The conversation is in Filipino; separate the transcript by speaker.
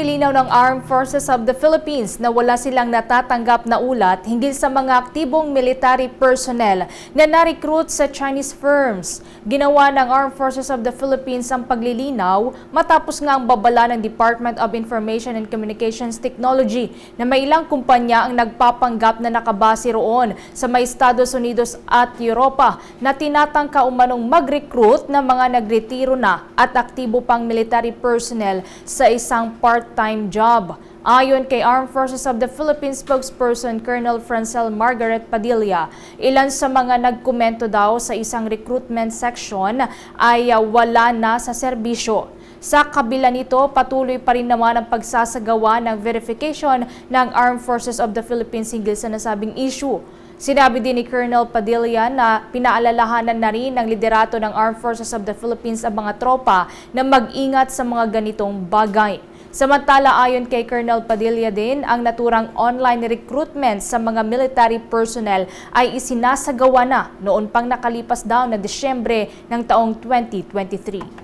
Speaker 1: nilinaw ng Armed Forces of the Philippines na wala silang natatanggap na ulat hinggil sa mga aktibong military personnel na na-recruit sa Chinese firms. Ginawa ng Armed Forces of the Philippines ang paglilinaw matapos nga ang babala ng Department of Information and Communications Technology na may ilang kumpanya ang nagpapanggap na nakabase roon sa may Estados Unidos at Europa na tinatangka umanong mag-recruit ng mga nagretiro na at aktibo pang military personnel sa isang part-time job. Ayon kay Armed Forces of the Philippines spokesperson Colonel Francel Margaret Padilla, ilan sa mga nagkomento daw sa isang recruitment section ay uh, wala na sa serbisyo. Sa kabila nito, patuloy pa rin naman ang pagsasagawa ng verification ng Armed Forces of the Philippines hinggil sa nasabing issue. Sinabi din ni Colonel Padilla na pinaalalahanan na rin ng liderato ng Armed Forces of the Philippines ang mga tropa na mag-ingat sa mga ganitong bagay. Samantala ayon kay Colonel Padilla din, ang naturang online recruitment sa mga military personnel ay isinasagawa na noon pang nakalipas daw na Disyembre ng taong 2023.